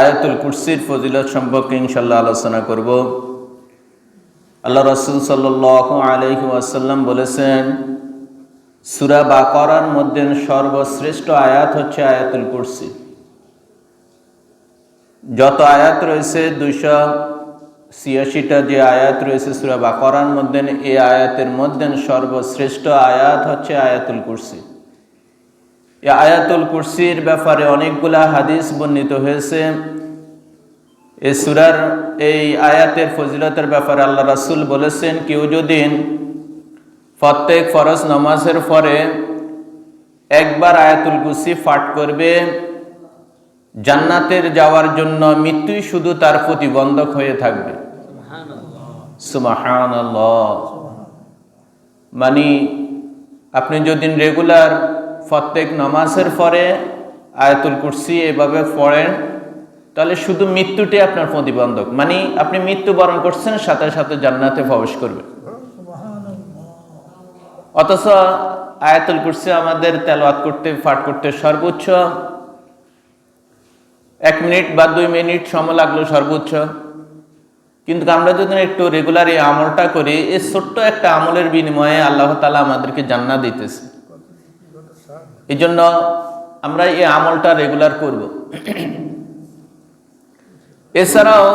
আয়াতুল কুরসির ফজিলত সম্পর্কে ইনশাল্লাহ আলোচনা করব। আল্লাহ রসুল সাল্লাহ আলহি আসাল্লাম বলেছেন, সুরা বাকরার মধ্যে সর্বশ্রেষ্ঠ আয়াত হচ্ছে আয়াতুল কুরসি। যত আয়াত রয়েছে, দুইশো ছিয়াশিটা যে আয়াত রয়েছে সুরা বাকরার মধ্যে, এই আয়াতের মধ্যে সর্বশ্রেষ্ঠ আয়াত হচ্ছে আয়াতুল কুরসি। এই আয়াতুল কুরসির ব্যাপারে অনেকগুলা হাদিস বর্ণিত হয়েছে। এ সুরার এই আয়াতের ফজিলতের ব্যাপারে আল্লাহ রাসুল বলেছেন কেউ যদি প্রত্যেক ফরজ নামাজের পরে একবার আয়াতুল কুরসি পাঠ করবে জান্নাতের যাওয়ার জন্য মৃত্যুই শুধু তার প্রতিবন্ধক হয়ে থাকবে। সুমাহান মানে আপনি যদি রেগুলার প্রত্যেক নামাজের পরে আয়াতুল কুরসি এভাবে পড়েন, তাহলে শুধু মৃত্যুটি আপনার প্রতিবন্ধক। মানে আপনি মৃত্যুবরণ করছেন, সাথে সাথে জান্নাতে প্রবেশ করবে অথচ আয়াতুল কুরসি আমাদের তেলাওয়াত করতে, পাঠ করতে সর্বোচ্চ এক মিনিট বা দুই মিনিট সময় লাগল সর্বোচ্চ। কিন্তু আমরা যদি একটু রেগুলার এই আমলটা করি, এই ছোট্ট একটা আমলের বিনিময়ে আল্লাহ তালা আমাদেরকে জান্না দিতেছে। এই জন্য আমরা এই আমলটা রেগুলার করব। এছাড়াও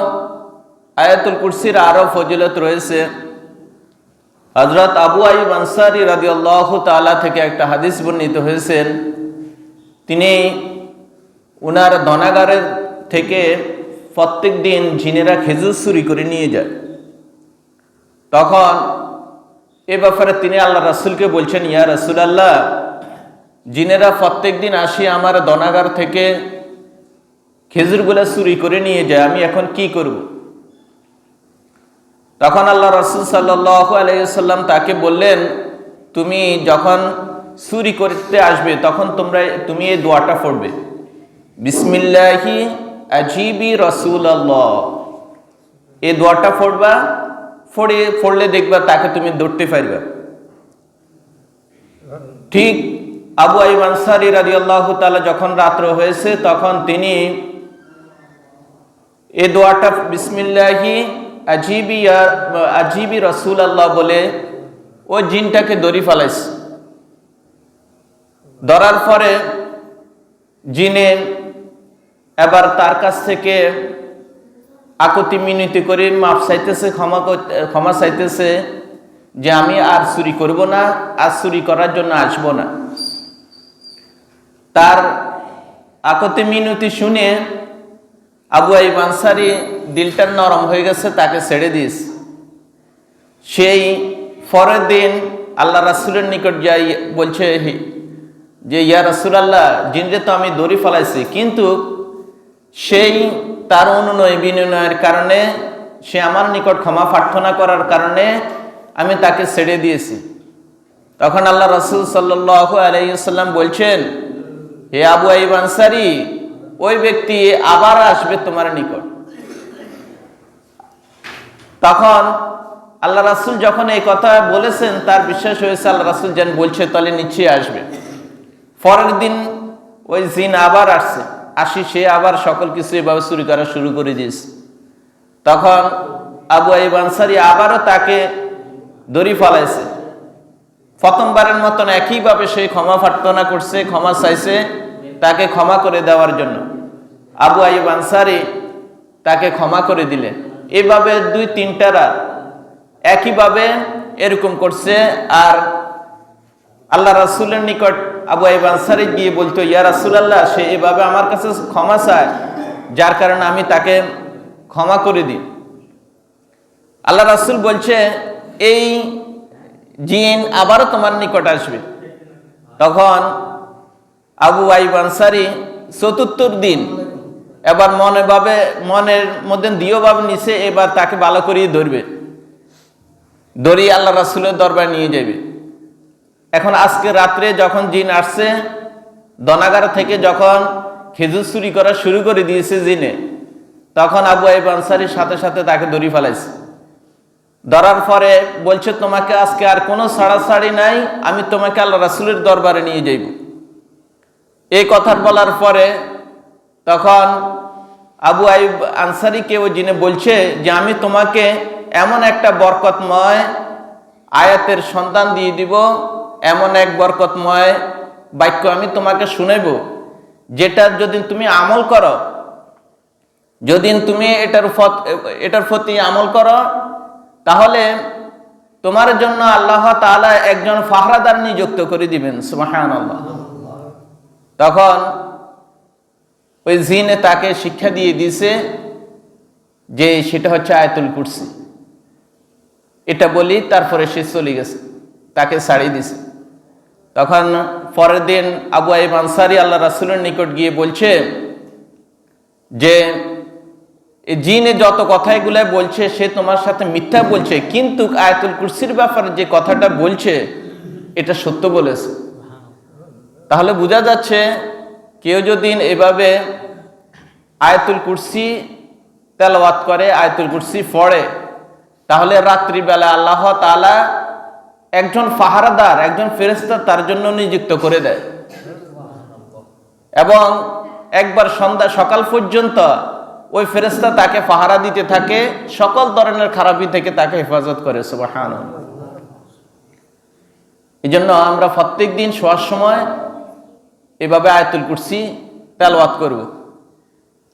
আয়াতুল কুরসির আরও ফজিলত রয়েছে। হজরত আবু আইব আনসারি রাজি আল্লাহ তালা থেকে একটা হাদিস বর্ণিত হয়েছেন। তিনি উনার ধনাগারের থেকে প্রত্যেক দিন জিনেরা খেজুর চুরি করে নিয়ে যায়। তখন এ ব্যাপারে তিনি আল্লাহ রাসুলকে বলছেন, ইয়া রাসুল আল্লাহ জিনেরা প্রত্যেক দিন আসি আমার দনাগার থেকে খেজুরগুলা চুরি করে নিয়ে যায়, আমি এখন কি করব? তখন আল্লাহ রসুল আলাইসাল্লাম তাকে বললেন, তুমি যখন চুরি করতে আসবে, তখন তোমরা, তুমি এই দোয়াটা পড়বে, বিসমিল্লাহি আজিবি রসুল আল্লাহ এই দোয়াটা পড়বা, পড়ে, পড়লে দেখবা তাকে তুমি ধরতে পারবে। ঠিক আবু আইব রাজি আল্লাহ তালা যখন রাত্র হয়েছে, তখন তিনি এ দোয়াটা বিসমিল্লাহি আজিবি আজিবি রসুল আল্লাহ বলে ও জিনটাকে দড়ি ফেলাইছে ধরার পরে জিনে এবার তার কাছ থেকে আকতি মিনতি করে মাপ চাইতেছে, ক্ষমা ক্ষমা চাইতেছে যে আমি আর চুরি করব না, আর চুরি করার জন্য আসব না। তার আকতি মিনতি শুনে আবু আইব আনসারি দিলটা নরম হয়ে গেছে, তাকে ছেড়ে দিস। সেই পরের দিন আল্লাহ রাসুলের নিকট যাই, বলছে যে, ইয়া রাসুল আল্লাহ জিনরে তো আমি দড়ি ফেলাইছি, কিন্তু সেই তার অনুনয় বিনিময়ের কারণে সে আমার নিকট ক্ষমা প্রার্থনা করার কারণে আমি তাকে ছেড়ে দিয়েছি। তখন আল্লাহ রসুল সাল্লাহ আলাইসাল্লাম বলছেন হে আবু আইব আনসারি, ওই ব্যক্তি আবার আসবে তোমার নিকট। তখন আল্লাহ রাসুল যখন এই কথা বলেছেন, তার বিশ্বাস হয়েছে আল্লাহ রাসুল যেন বলছে, তাহলে নিশ্চয়ই আসবে। পরের দিন ওই জিন আবার আসছে। আসি, সে আবার সকল কিছু এভাবে চুরি করা শুরু করে দিয়েছে। তখন আবু আইব আনসারি আবারও তাকে দড়ি ফলাইছে। প্রথমবারের মতন একইভাবে সে ক্ষমা প্রার্থনা করছে, ক্ষমা চাইছে। তাকে ক্ষমা করে দেওয়ার জন্য। আবু আইব আনসারি তাকে ক্ষমা করে দিলে এভাবে দুই তিনটা রাত একইভাবে এরকম করছে আর আল্লাহ রাসুলের নিকট আবু আইব আনসারি গিয়ে বলতো, ইয়া রাসুল আল্লাহ সে এভাবে আমার কাছে ক্ষমা চায়, যার কারণে আমি তাকে ক্ষমা করে দিই। আল্লাহ রাসুল বলছে, এই জিন আবারও তোমার নিকট আসবে। তখন আবু আইব আনসারি চতুর্থর দিন। এবার মনে ভাবে, মনের মধ্যে দিও ভাবে নিছে, এবার তাকে ভালো করিয়ে ধরবে। ধরি আল্লাহ রাসুলের দরবার নিয়ে যাবে। এখন আজকে রাত্রে যখন জিন আসছে, দনাগার থেকে যখন খেজুর চুরি করা শুরু করে দিয়েছে জিনে, তখন আবু আইব আনসারির সাথে সাথে তাকে দড়ি ফেলাইছে। ধরার পরে বলছে, তোমাকে আজকে আর কোনো ছাড়াছাড়ি নাই, আমি তোমাকে আল্লাহ রাসুলের দরবারে নিয়ে যাইব। এই কথা বলার পরে তখন আবু আইব আনসারিকে ওই জিনে বলছে যে, আমি তোমাকে এমন একটা বরকতময় আয়াতের সন্তান দিয়ে দিব, এমন এক বরকতময় বাক্য আমি তোমাকে শুনেব যেটা যদি তুমি আমল করো, যদি তুমি এটার এটার প্রতি আমল করো, তাহলে তোমার জন্য আল্লাহ তাআলা একজন ফাহরাদার নিযুক্ত করে দিবেন, সুবহানাল্লাহ। তখন ওই জিনে তাকে শিক্ষা দিয়ে দিছে যে সেটা হচ্ছে আয়াতুল কুরসি। এটা বলি তারপরে সে চলে গেছে, তাকে ছাড়িয়ে দিছে তখন পরের দিন আবু আইব আনসারি আল্লাহ রাসুলের নিকট গিয়ে বলছে যে জিনে যত কথাগুলো বলছে, সে তোমার সাথে মিথ্যা বলছে, কিন্তু আয়াতুল কুরসির ব্যাপারে যে কথাটা বলছে, এটা সত্য বলেছে। তাহলে বোঝা যাচ্ছে কেউ যদি এভাবে আয়তুল কুরসি তেলাওয়াত করে, আয়তুল কুরসি পড়ে, তাহলে রাত্রিবেলা আল্লাহ তাআলা একজন ফাহারাদার, একজন ফেরেস্তা তার জন্য নিযুক্ত করে দেয়। এবং একবার সন্ধ্যা, সকাল পর্যন্ত ওই ফেরেস্তা তাকে পাহারা দিতে থাকে, সকল ধরনের খারাপি থেকে তাকে হেফাজত করে সুবাহান এই জন্য আমরা প্রত্যেক দিন শোয়ার সময় এভাবে আয়াতুল কুরসি তেলওয়াত করব।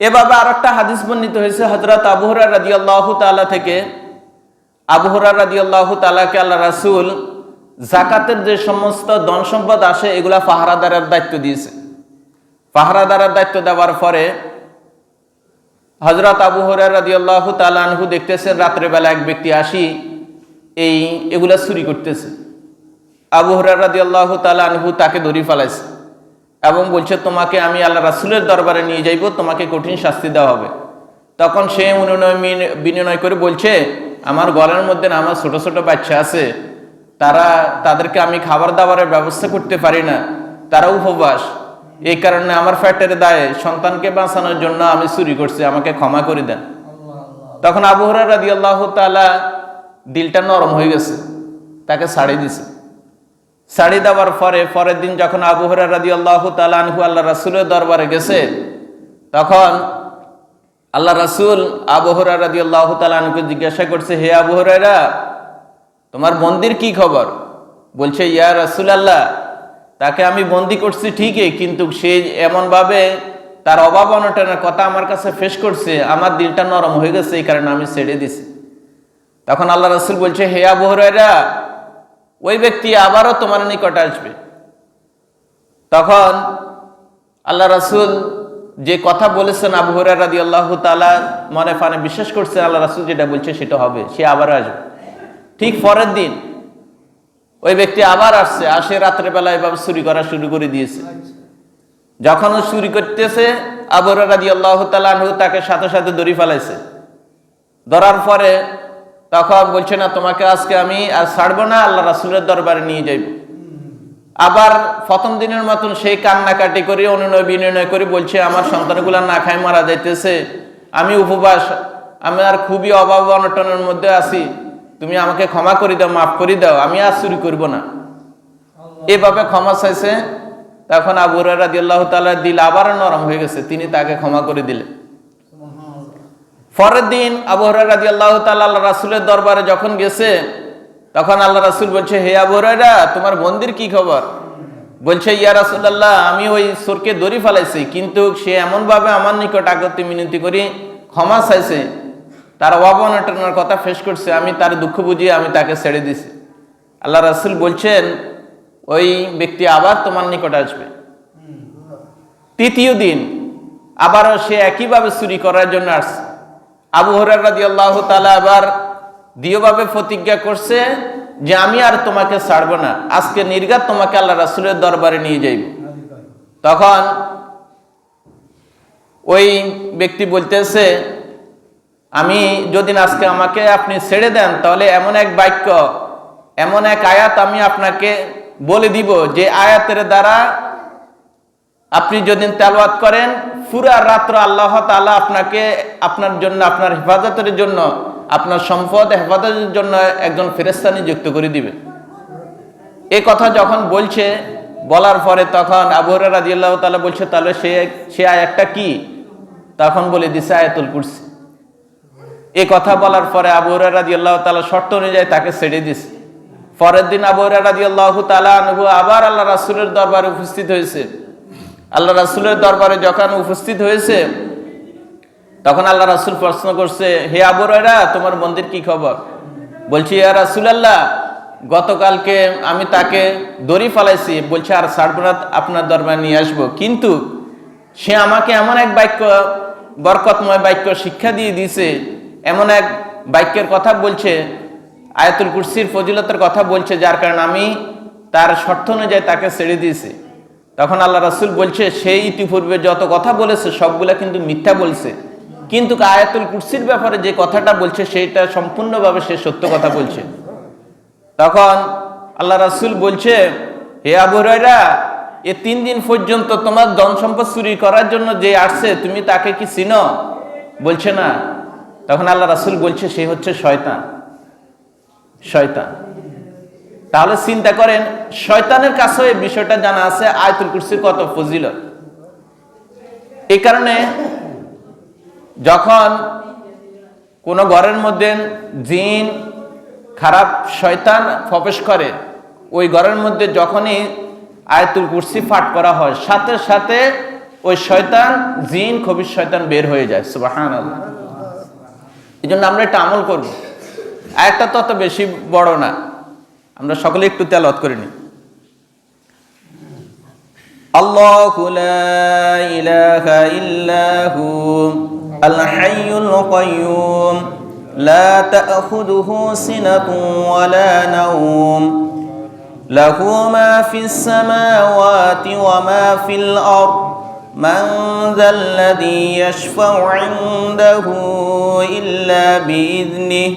এভাবে আর একটা হাদিস বর্ণিত হয়েছে হজরত আবহরা রাজি আল্লাহ তালা থেকে। আবহরা রাজি আল্লাহ তালাকে আল্লাহ রাসুল জাকাতের যে সমস্ত ধন সম্পদ আসে, এগুলা পাহারাদারের দায়িত্ব দিয়েছে। পাহারাদারের দায়িত্ব দেওয়ার পরে হজরত আবু হরার রাজি আল্লাহ তালানহু দেখতেছেন রাত্রেবেলা এক ব্যক্তি আসি এই, এগুলা চুরি করতেছে। আবু হরার রাজি আল্লাহ তালানহু তাকে ধরি ফেলাইছে। এবং বলছে, তোমাকে আমি আল্লাহ রাসুলের দরবারে নিয়ে যাইব, তোমাকে কঠিন শাস্তি দেওয়া হবে। তখন সে অনুনয় মিন- বিনিময় করে বলছে, আমার ঘরের মধ্যে না, আমার ছোট ছোট বাচ্চা আছে। তারা, তাদেরকে আমি খাবার দাবারের ব্যবস্থা করতে পারি না। তারা উপবাস। এই কারণে আমার ফ্যাটের দায়ে সন্তানকে বাঁচানোর জন্য আমি চুরি করছি, আমাকে ক্ষমা করে দেন। তখন আবু হরার রাদি আল্লাহ তালা দিলটা নরম হয়ে গেছে, তাকে ছাড়ি দিছে। ছাড়ি দেওয়ার পরে, পরের দিন যখন আবু হরার রাদি আল্লাহ তালানহু আল্লাহ রাসুলের দরবারে গেছে, তখন আল্লাহ রাসুল আবু হরার রাদি আল্লাহ তালানহুকে জিজ্ঞাসা করছে, হে আবু হরাইরা তোমার মন্দির কি খবর? বলছে, ইয়া রাসুল আল্লাহ তাকে আমি বন্দি করছি ঠিকই, কিন্তু সে এমনভাবে তার অভাব অনটনের কথা আমার কাছে ফেস করছে, আমার দিলটা নরম হয়ে গেছে, এই কারণে আমি ছেড়ে দিছি। তখন আল্লাহ রাসুল বলছে, হে আবু হরাইরা ওই ব্যক্তি আবারও তোমার নিকট আসবে। তখন আল্লাহ রাসুল যে কথা বলেছেন আবু হরার রাদি আল্লাহ তালা মনে ফানে বিশ্বাস করছেন, আল্লাহ রাসুল যেটা বলছে সেটা হবে, সে আবার আসবে। ঠিক পরের দিন ওই ব্যক্তি আবার আসছে, আসে রাত্রেবেলা এভাবে চুরি করা শুরু করে দিয়েছে। যখন ও চুরি করতেছে, আবু রাদি আল্লাহ তালাহু তাকে সাথে সাথে দড়ি ফেলাইছে। ধরার পরে তখন বলছে না তোমাকে আজকে আমি আর ছাড়বো না আল্লাহ রাসুলের দরবারে নিয়ে যাইব। আবার প্রথম দিনের মতন সেই কান্নাকাটি করে অনুনয় বিনয় করে বলছে আমার সন্তানগুলা না খায় মারা যাইতেছে। আমি উপবাস আমি আর খুবই অভাব অনটনের মধ্যে আছি। তুমি আমাকে ক্ষমা করে দাও মাফ করে দাও আমি আর চুরি করব না। এভাবে ক্ষমা চাইছে। তখন আবু রাদি আল্লাহ তালার দিল আবার নরম হয়ে গেছে। তিনি তাকে ক্ষমা করে দিলেন। পরের দিন আবু রাজি আল্লাহ আল্লাহ রাসুলের দরবারে যখন গেছে তখন আল্লাহ রাসুল বলছে হে আবু হরাইরা তোমার মন্দির কি খবর? বলছে ইয়া রাসুল্লাহ আমি ওই সোরকে দড়ি ফেলাইছি কিন্তু সে এমনভাবে আমার নিকট আগতে মিনতি করি ক্ষমা চাইছে। তার অবনটনের কথা ফেস করছে আমি তার দুঃখ বুঝিয়ে আমি তাকে ছেড়ে দিছি। আল্লাহ রাসুল বলছেন ওই ব্যক্তি আবার তোমার নিকট আসবে। তৃতীয় দিন আবারও সে একইভাবে চুরি করার জন্য আসছে। আবু হরার আল্লাহ তালা আবার দ্বিতীয়ভাবে প্রতিজ্ঞা করছে যে আমি আর তোমাকে ছাড়বো না। আজকে নির্গাত তোমাকে আল্লাহ রাসুলের দরবারে নিয়ে যাইব। তখন ওই ব্যক্তি বলতেছে, আমি যদি আজকে আমাকে আপনি ছেড়ে দেন, তাহলে এমন এক বাক্য, এমন এক আয়াত আমি আপনাকে বলে দিব যে আয়াতের দ্বারা আপনি যদি তেলওয়াত করেন, পুরা রাত্র আল্লাহ তালা আপনাকে আপনার জন্য, আপনার হেফাজতের জন্য, আপনার সম্পদ হেফাজতের জন্য একজন ফেরেস্তা নিযুক্ত করে দিবে। এ কথা যখন বলছে, বলার পরে তখন আবু রাজি আল্লাহ তালা বলছে, তাহলে সে সে আয়াতটা কি? তখন বলে, দিছে আয়াতুল কুরসি। এই কথা বলার পরে আবু রাজি আল্লাহ তালা শর্ত অনুযায়ী তাকে ছেড়ে দিছে। পরের দিন আবু রাজি আল্লাহ তালা আনহু আবার আল্লাহ রাসুলের দরবারে উপস্থিত হয়েছে। আল্লাহ রাসুলের দরবারে যখন উপস্থিত হয়েছে, তখন আল্লাহ রাসুল প্রশ্ন করছে, হে আবু রায়রা তোমার মন্দির কি খবর? বলছি, ইয়া রাসুল আল্লাহ গতকালকে আমি তাকে দড়ি ফালাইছি। বলছে, আর সারবরাত আপনার দরবারে নিয়ে আসব। কিন্তু সে আমাকে এমন এক বাক্য, বরকতময় বাক্য শিক্ষা দিয়ে দিয়েছে, এমন এক বাক্যের কথা বলছে, আয়াতুল কুরসির ফজিলতের কথা বলছে, যার কারণে আমি তার শর্ত অনুযায়ী তাকে ছেড়ে দিয়েছি। তখন আল্লাহ রাসুল বলছে, সেই ইতিপূর্বে যত কথা বলেছে, সবগুলা কিন্তু মিথ্যা বলছে। কিন্তু আয়াতুল কুরসির ব্যাপারে যে কথাটা বলছে, সেইটা সম্পূর্ণভাবে সে সত্য কথা বলছে। তখন আল্লাহ রাসুল বলছে, হে আবু রায়রা এ তিন দিন পর্যন্ত তোমার ধন সম্পদ চুরি করার জন্য যে আসছে, তুমি তাকে কি চিনো? বলছে, না। তখন আল্লাহ রাসুল বলছে, সে হচ্ছে শয়তান। শয়তান। তাহলে চিন্তা করেন, শয়তানের কাছে এই বিষয়টা জানা আছে, আয়তুল কুরসির কত ফজিল এই কারণে যখন কোনো ঘরের মধ্যে জিন, খারাপ শয়তান প্রবেশ করে, ওই ঘরের মধ্যে যখনই আয়তুল কুরসি পাঠ করা হয়, সাথে সাথে ওই শয়তান, জিন, খবির শয়তান বের হয়ে যায় সুবাহান এই জন্য আমরা একটা আমল করব। আরেকটা তত বেশি বড় না। আমরা সকলে একটু তেলত করে নিই الله لا إله إلا هو الحي القيوم لا تأخذه سنة ولا نوم له ما في السماوات وما في الأرض من ذا الذي يشفع عنده إلا بإذنه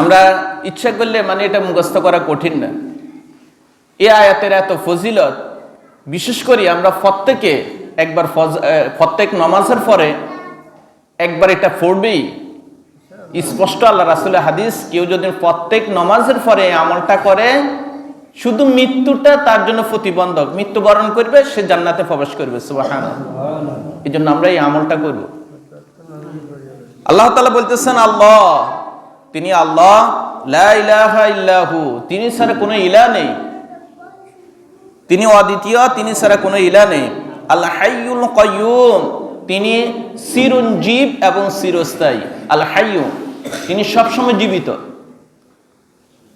আমরা ইচ্ছা করলে মানে এটা মুখস্থ করা কঠিন না। এ আয়াতের এত ফজিলত, বিশেষ করে আমরা প্রত্যেকে একবার প্রত্যেক নমাজের পরে একবার এটা পড়বেই। স্পষ্ট আল্লাহ রাসুলের হাদিস, কেউ যদি প্রত্যেক নমাজের পরে আমলটা করে, শুধু মৃত্যুটা তার জন্য প্রতিবন্ধক। মৃত্যুবরণ করবে, সে জান্নাতে প্রবেশ করবে সুবাহান এই জন্য আমরা এই আমলটা করব। আল্লাহ তালা বলতেছেন, আল্লাহ তিনি আল্লাহ, লা ইলাহা ইল্লাহু, তিনি ছাড়া কোনো ইলা নেই। তিনি অদ্বিতীয়, তিনি ছাড়া কোনো ইলা নেই। আল্লাহ হাইয়ুল কয়ুম তিনি চিরঞ্জীব এবং চিরস্থায়ী। আল হাইয়ুম তিনি সবসময় জীবিত।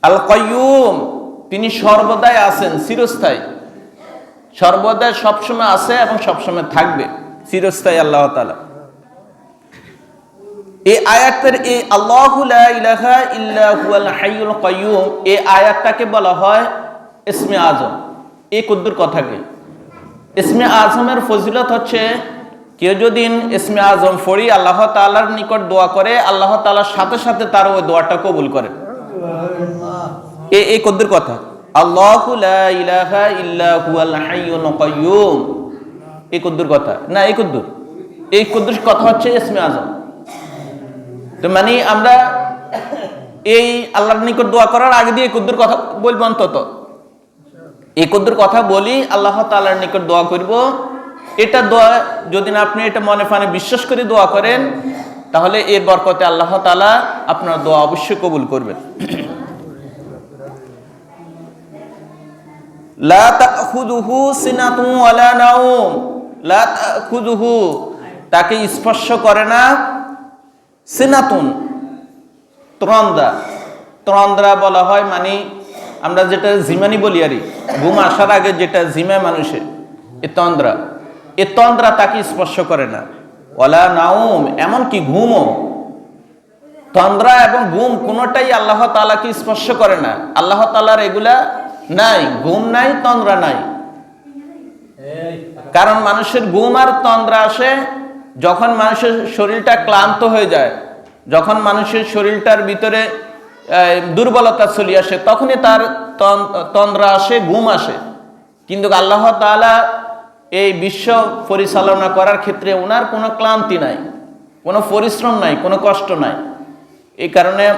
আল কয়ুম তিনি সর্বদাই আছেন, চিরস্থায়ী। সর্বদাই সবসময় আছে এবং সবসময় থাকবে, চিরস্থায়ী আল্লাহ তালা এই আয়াতের এই আল্লাহু লা ইলাহা ইল্লাহু আল হাইয়ুল কাইয়ুম, এই আয়াতটাকে বলা হয় ইসমে আজম। এই কুদ্দুর কথাকে। ইসমে আজমের ফজিলত হচ্ছে, কেউ যদি ইসমে আজম ফড়ি আল্লাহ তাআলার নিকট দোয়া করে, আল্লাহ তাআলার সাথে সাথে তার ওই দোয়াটা কবুল করে এই এই কুদ্দুর কথা। আল্লাহু লা ইলাহা ইল্লাহু আল হাইয়ুল কাইয়ুম। এই কুদ্দুর কথা। না, এই কুদ্দুর। এই কুদ্দুর কথা হচ্ছে ইসমে আজম। তো মানে আমরা এই আল্লাহর নিকট দোয়া করার আগে দিয়ে কুদ্দুর কথা বলব অন্তত। এই কুদ্দুর কথা বলি, আল্লাহ তাআলার নিকট দোয়া করব। এটা দোয়া যদি না আপনি এটা মনে ফানে বিশ্বাস করে দোয়া করেন, তাহলে এর বরকতে আল্লাহ তালা আপনার দোয়া অবশ্যই কবুল করবেন। লা লা তাকে স্পর্শ করে না। সিনাতুন, ত্রন্দা। ত্রন্দ্রা বলা হয় মানে আমরা যেটা জিমানি বলি আরই ঘুম আসার আগে যেটা জিমায় মানুষের, এ তন্দ্রা। এ তন্দ্রা তাকে স্পর্শ করে না। ওলা নাউম এমনকি ঘুমও। তন্দ্রা এবং ঘুম কোনোটাই আল্লাহ তালাকে স্পর্শ করে না। আল্লাহ তালার এগুলা নাই, ঘুম নাই, তন্দ্রা নাই। কারণ মানুষের ঘুম আর তন্দ্রা আসে যখন মানুষের শরীরটা ক্লান্ত হয়ে যায়, যখন মানুষের শরীরটার ভিতরে দুর্বলতা চলে আসে, তখনই তার তন- তন্দ্রা আসে, ঘুম আসে। কিন্তু আল্লাহ তাআলা এই বিশ্ব পরিচালনা করার ক্ষেত্রে ওনার কোনো ক্লান্তি নাই, কোনো পরিশ্রম নাই, কোনো কষ্ট নাই। এই কারণে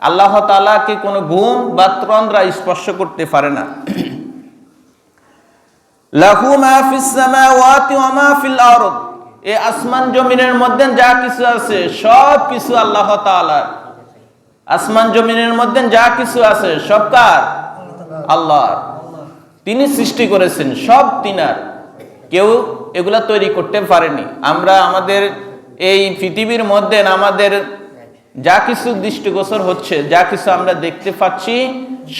আল্লাহ তাআলাকে কোনো ঘুম বা তন্দ্রা স্পর্শ করতে পারে না। লাহু মা ফিস সামাওয়াতি ওয়া মা ফিল আরদ। এই আসমান জমিনের মধ্যে যা কিছু আছে, সব কিছু আল্লাহ আসমান জমিনের মধ্যে যা কিছু আছে, সব কার? আল্লাহর। তিনি সৃষ্টি করেছেন, সব তিনার। কেউ এগুলা তৈরি করতে পারেনি। আমরা আমাদের এই পৃথিবীর মধ্যে আমাদের যা কিছু দৃষ্টিগোচর হচ্ছে, যা কিছু আমরা দেখতে পাচ্ছি,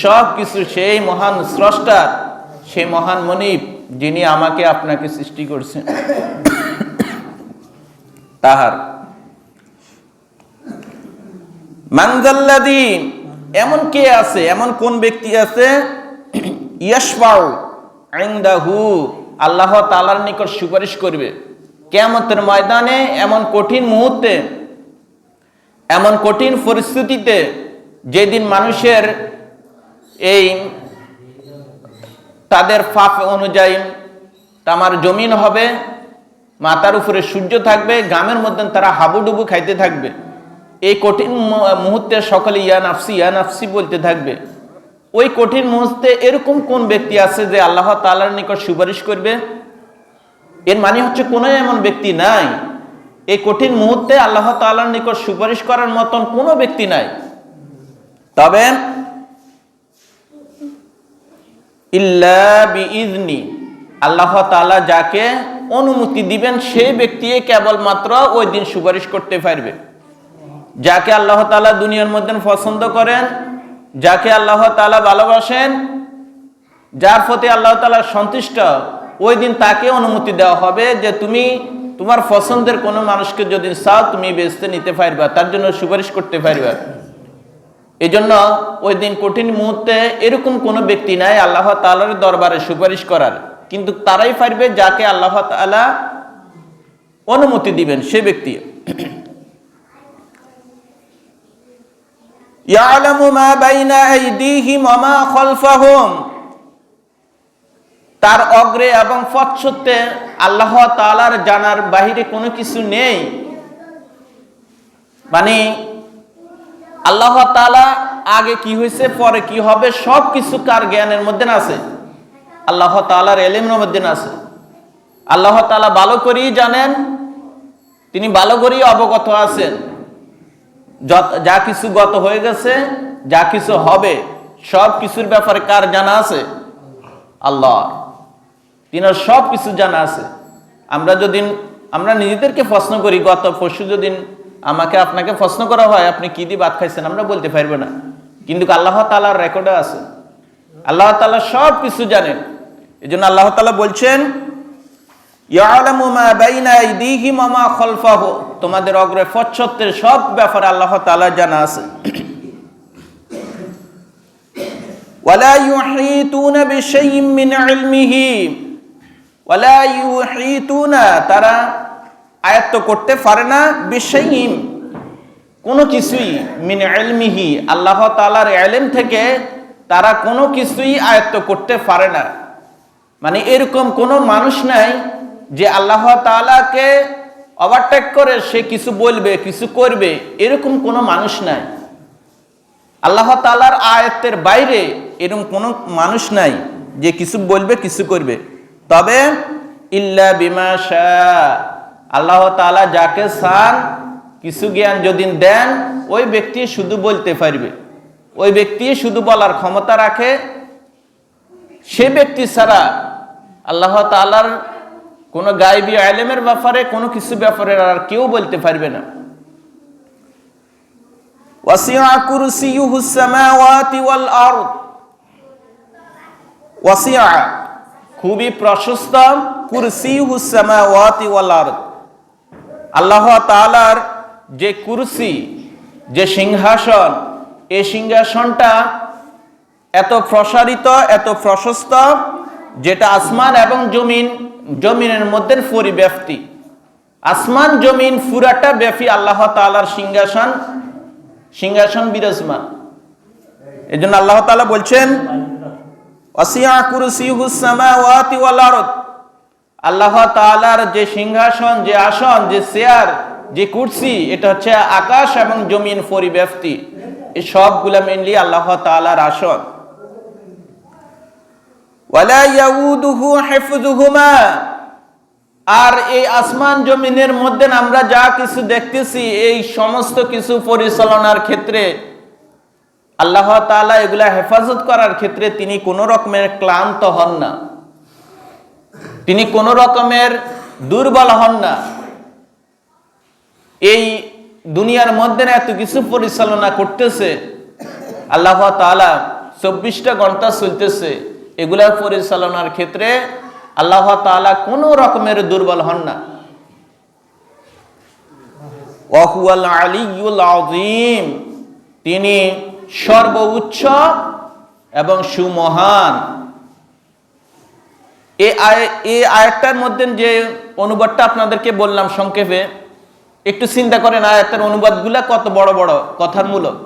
সব কিছু সেই মহান স্রষ্টার, সেই মহান মনিব যিনি আমাকে আপনাকে সৃষ্টি করছেন। তাহার। মানজাল্লাদিন এমন কে আছে, এমন কোন ব্যক্তি আছে? ইয়াসবাউ ইনদাহু, আল্লাহ তাআলার নিকট সুপারিশ করবে। কিয়ামতের ময়দানে এমন কঠিন মুহূর্তে, এমন কঠিন পরিস্থিতিতে যেদিন মানুষের এই তাদের ফাফ অনুযায়ী তামার জমিন হবে মাথার উপরে সূর্য থাকবে গ্রামের মধ্যে তারা হাবুডুবু খাইতে থাকবে। এই কঠিন মুহূর্তে সকলে ইয়া নাফসি ইয়া নাফসি বলতে থাকবে। ওই কঠিন মুহূর্তে এরকম কোন ব্যক্তি আছে যে আল্লাহ তালার নিকট সুপারিশ করবে? এর মানে হচ্ছে কোনো এমন ব্যক্তি নাই। এই কঠিন মুহূর্তে আল্লাহ তালার নিকট সুপারিশ করার মতন কোনো ব্যক্তি নাই। তবে ইল্লা আল্লাহ তাআলা যাকে অনুমতি দিবেন সেই ব্যক্তি কেবলমাত্র ওই দিন সুপারিশ করতে পারবে। যাকে আল্লাহ তাআলা দুনিয়ার মধ্যে পছন্দ করেন, যাকে আল্লাহ তাআলা ভালোবাসেন, যার প্রতি আল্লাহ তাআলা সন্তুষ্ট, ওই দিন তাকে অনুমতি দেওয়া হবে যে তুমি তোমার পছন্দের কোনো মানুষকে যদি চাও তুমি বেচতে নিতে পারবা, তার জন্য সুপারিশ করতে পারবা। এই জন্য ওই দিন কঠিন মুহূর্তে এরকম কোনো ব্যক্তি নাই আল্লাহ তাআলার দরবারে সুপারিশ করার। কিন্তু তারাই পারবে যাকে আল্লাহ তাআলা অনুমতি দিবেন, সে ব্যক্তি। তার অগ্রে এবং পশ্চাতে আল্লাহ তাআলার জানার বাহিরে কোনো কিছু নেই। মানে আল্লাহ তাআলা আগে কি হয়েছে, পরে কি হবে সব কিছু কার জ্ঞানের মধ্যে আছে? আল্লাহ তাআলার এলেমের মধ্যে আছে। আল্লাহ তালা ভালো করেই জানেন, তিনি ভালো করেই অবগত আছেন। যা কিছু গত হয়ে গেছে, যা কিছু হবে, সব কিছুর ব্যাপারে কার জানা আছে? আল্লাহ তিনার সব কিছু জানা আছে। আমরা যদি, আমরা নিজেদেরকে প্রশ্ন করি, গত পরশু যদি আমাকে আপনাকে প্রশ্ন করা হয়, আপনি কি দিয়ে ভাত খাইছেন, আমরা বলতে পারব না। কিন্তু আল্লাহ তালার রেকর্ডে আছে। আল্লাহ তালা সব কিছু জানেন। এই জন্য আল্লাহ তালা বলছেন তোমাদের অগ্রে পশ্চাতের সব ব্যাপারে আল্লাহ তাআলা জানা আছে। ওয়ালা ইউহিতুনা বিশাইইন মিন ইলমিহি। ওয়ালা ইউহিতুনা, তারা আয়ত্ত করতে পারে না বিশাইইন কোনো কিছুই মিন ইলমিহি, আল্লাহ তাআলার ইলম থেকে তারা কোনো কিছুই আয়ত্ত করতে পারে না। মানে এরকম কোনো মানুষ নাই যে আল্লাহ তাআলাকে ওভারটেক করে, সে কিছু বলবে, কিছু করবে, এরকম কোনো মানুষ নাই। আল্লাহ তালার আয়ত্তের বাইরে এরকম কোনো মানুষ নাই যে কিছু বলবে, কিছু করবে। তবে ইল্লা বিমা আল্লাহ তাআলা যাকে চান, কিছু জ্ঞান যদি দেন, ওই ব্যক্তি শুধু বলতে পারবে। ওই ব্যক্তি শুধু বলার ক্ষমতা রাখে সে ব্যক্তি ছাড়া আল্লাহ তালার কোনো গায়েবী আলেমের ব্যাপারে কোনো কিছু ব্যাপারে আর কেউ বলতে পারবে না। ওয়াসিআ কুরসিয়ুহুস সামাওয়াতি ওয়াল আরদ। ওয়াসিআ খুবই প্রশস্ত কুরসিয়ুহুস সামাওয়াতি ওয়াল আরদ। আল্লাহ তাআলার যে কুরসি যে সিংহাসন এই সিংহাসনটা এত প্রসারিত, এত প্রশস্ত, যেটা আসমান এবং জমিন, জমিনের মধ্যে পরিব্যাপ্তি আসমান, জমিন, ফুরাটা ব্যাপী আল্লাহ তালার সিংহাসন সিংহাসন বিরাজমান। এই জন্য আল্লাহ তালা বলছেন আল্লাহ তালার যে সিংহাসন, যে আসন, যে চেয়ার, যে কুরসি, এটা হচ্ছে আকাশ এবং জমিন পরিব্যাপ্তি এই সবগুলা মেনলি আল্লাহ তালার আসন। আর এই আসমান জমিনের মধ্যে আমরা যা কিছু দেখতেছি, এই সমস্ত কিছু পরিচালনার ক্ষেত্রে, আল্লাহ তাআলা এগুলা হেফাজত করার ক্ষেত্রে তিনি কোনো রকমের ক্লান্ত হন না। তিনি কোনো রকমের দুর্বল হন না। এই দুনিয়ার মধ্যে এত কিছু পরিচালনা করতেছে। আল্লাহ তাআলা চব্বিশটা ঘণ্টা চলতেছে। এগুলা পরিচালনার ক্ষেত্রে আল্লাহ তাআলা কোনো রকমের দুর্বল হন না। ওয়াহুয়াল আলিয়ুল আযীম। তিনি সর্বোচ্চ এবং সুমহান। আয়াতটার মধ্যে যে অনুবাদটা আপনাদেরকে বললাম সংক্ষেপে, একটু চিন্তা করেন আয়াতের অনুবাদগুলা কত বড় বড় কথার মূলক।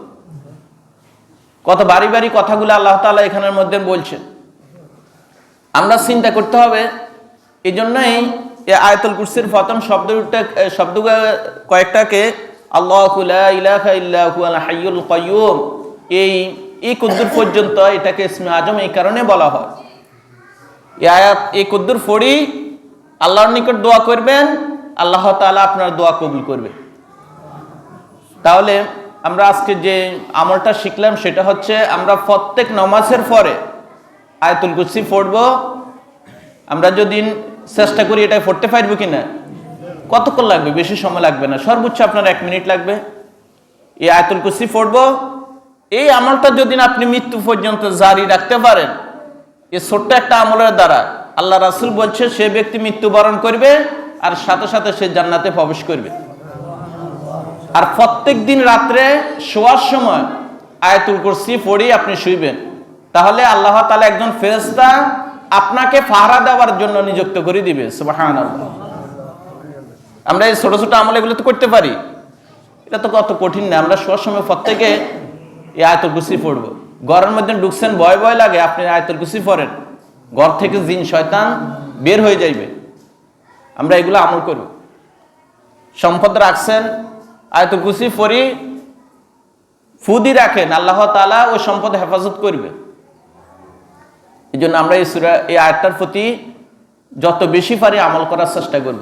কত বাড়ি বাড়ি কথাগুলো আল্লাহ তাআলা এখানের মধ্যে বলছেন। আমরা চিন্তা করতে হবে। এই জন্যই আয়াতুল কুরসির প্রথম শব্দটা শব্দ কয়েকটাকে আল্লাহ এই এই কুদ্দুর পর্যন্ত এটাকে ইসমে আজম এই কারণে বলা হয়। এই কুদ্দুর ফড়ি আল্লাহর নিকট দোয়া করবেন, আল্লাহ তাআলা আপনার দোয়া কবুল করবে। তাহলে আমরা আজকে যে আমলটা শিখলাম সেটা হচ্ছে আমরা প্রত্যেক নমাজের পরে আয়াতুল কুরসি পড়ব। আমরা যদি চেষ্টা করি এটা পড়তে পারব কিনা? কতক্ষণ লাগবে? বেশি সময় লাগবে না। সর্বোচ্চ আপনার এক মিনিট লাগবে। এই আয়তুল কুরসি পড়ব। এই আমলটা যদি আপনি মৃত্যু পর্যন্ত জারি রাখতে পারেন এই ছোট্ট একটা আমলের দ্বারা আল্লাহ রাসুল বলছে, সে ব্যক্তি মৃত্যুবরণ করবে আর সাথে সাথে সে জান্নাতে প্রবেশ করবে। আর প্রত্যেক দিন রাত্রে শোয়ার সময় আয়াতুল কুরসি পড়ি আপনি শুইবেন। তাহলে আল্লাহ তালা একজন ফেরেশতা আপনাকে ফাহারা দেওয়ার জন্য নিযুক্ত করে দিবে, সুবহানাল্লাহ। আমরা এই ছোট ছোট আমল এগুলো তো করতে পারি। এটা তো কত কঠিন না, আমরা শোয়ার সময় প্রত্যেকে এই আয়তুল কুসি পড়ব। ঘরের মধ্যে ঢুকছেন, ভয় ভয় লাগে, আপনি আয়তুল কুসি পড়েন। ঘর থেকে জিন, শয়তান বের হয়ে যাইবে। আমরা এগুলো আমল করব। সম্পদ রাখছেন আয়তুল কুসি পড়ি, ফুদি রাখেন, আল্লাহ তালা ওই সম্পদ হেফাজত করবে। এই জন্য আমরা এই সুরা, এই আয়াতটার প্রতি যত বেশি পারি আমল করার চেষ্টা করব।